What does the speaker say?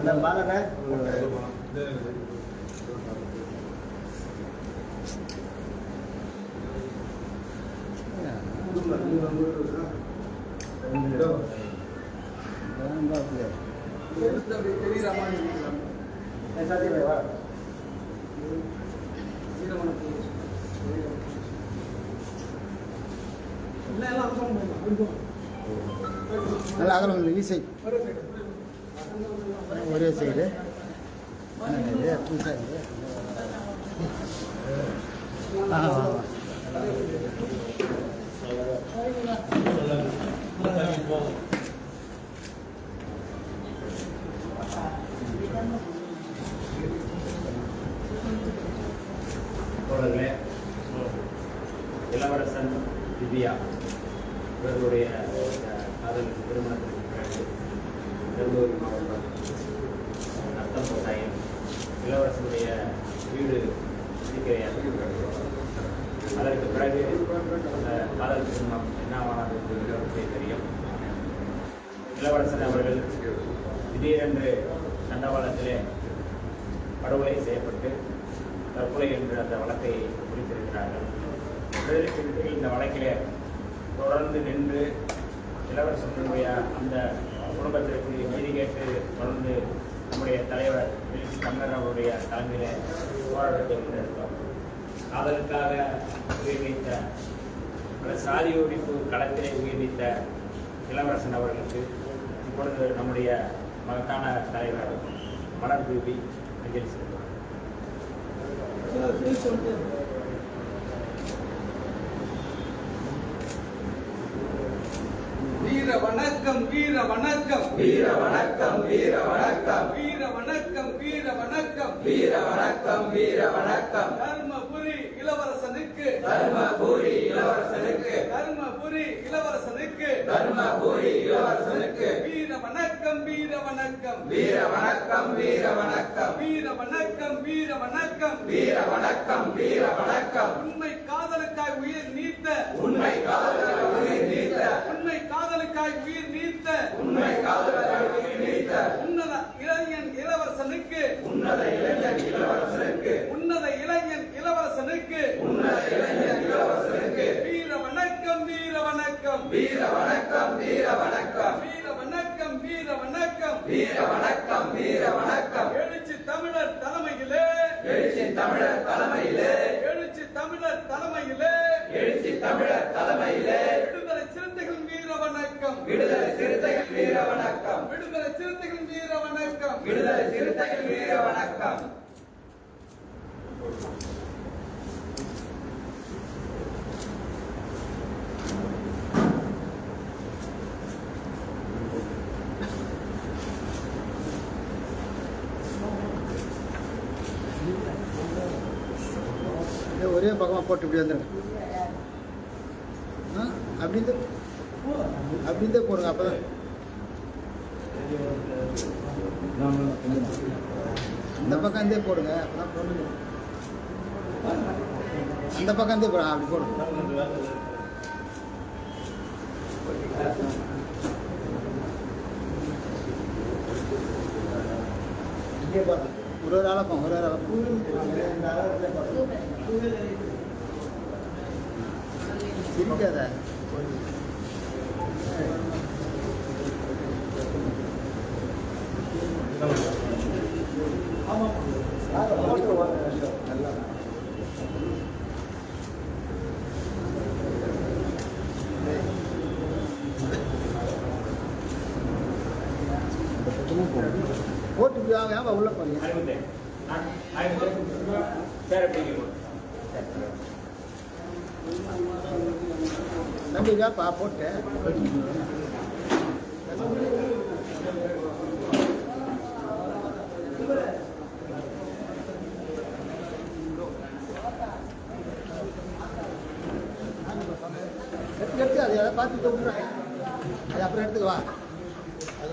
ಅದನ್ನು ಬಾಲರ நல்லா அகலம் வீசை ஒரே சைடு. இளவரசன் திவ்யா இவர்களுடைய காதல் திருமணத்திற்கு பிறகு திருவள்ளூர் மாவட்டம் நத்தம்பட்டாயம் இளவரசனுடைய வீடு இருக்கிறது அதற்கு பிறகு அந்த காதல் திருமணம் என்னவானது என்று எல்லோருக்கே தெரியும் இளவரசன் அவர்கள் திடீரென்று தண்டவாளத்திலே படுகொலை செய்யப்பட்டு தற்கொலை என்று அந்த வழக்கை குறித்திருக்கிறார்கள் இந்த வழக்கிலே தொடர்ந்து நின்று இளவரசனுடைய அந்த குடும்பத்திற்கு நீதி கேட்டு தொடர்ந்து நம்முடைய தலைவர் தமிழர் அவருடைய தலைமையில போராட்டத்தை முன்னெடுத்தோம். காதலுக்காக உயிர் நீத்த பல சாதி ஒழிப்பு களத்திலே உயிர் நீத்த இளவரசன் அவர்களுக்கு இப்பொழுது நம்முடைய மகத்தான தலைவர் மலர் தூவி அஞ்சலி செல்வார் வீர வணக்கம் வீர வணக்கம். வீர வணக்கம் வீர வணக்கம். வீர வணக்கம் வீர வணக்கம். வீர வணக்கம் வீர வணக்கம். தர்மபுரி இளவரசனுக்கு. தர்மபுரி இளவரசனுக்கு. தர்மபுரி இளவரசனுக்கு. தர்மபுரி இளவரசனுக்கு. வீர வணக்கம் வீர வணக்கம். வீர வணக்கம் வீர வணக்கம். வீர வணக்கம் வீர வணக்கம். வீர வணக்கம் வீர வணக்கம். உண்மை காதலுக்காய் உயிர் நீத்த உண்மை காதலர் உயிர் நீத்த உண்மை காதலுக்காய் உயிர் நீத்த உண்மை காதலர் உயிர் நீத்த உன்னத இளைஞன் இளவரசனுக்கு உன்னத இளைஞர் இளவரசனுக்கு. உன்னத இளைஞன் இளவரசனுக்கு. உன்னத இளைஞர் இளவரசனுக்கு. வீர வணக்கம் வீர வணக்கம். வீர வணக்கம் வீர வணக்கம். வீர வணக்கம் வீர வணக்கம். வீர வணக்கம் வீர வணக்கம். எழுச்சி தமிழர் தலைமையிலே. எழுச்சி தமிழர் தலைமையிலே. எழுச்சி தமிழர் தலைமையிலே. எழுச்சி தமிழர் தலைமையிலே. விடுதலை சிறுத்தைகள் வீர வணக்கம். ஒரே பக்கமாக போட்டு இப்படி வந்துடுங்க ஆ அப்படின்னு அப்படின்னு போடுங்க அப்போ தான் இந்த பக்கம் இருந்தே போடுங்க. அப்பதான் போடுங்க. அந்த பக்கம் இருந்தே போடுங்க. அப்படி போடுங்க. ஒரு ஒரு ஆளப்பம் ஒரு ஒரு ஆளப்பம் சிரிக்காத. ஓட்டுக்கு ஆகாம உள்ள போறீங்க நம்பிக்காப்பா போட்டேன் அதுக்கு எடுத்து அதை எதாவது பார்த்து விட்டுறாங்க அது அப்புறம் எடுத்துக்கு வா. அது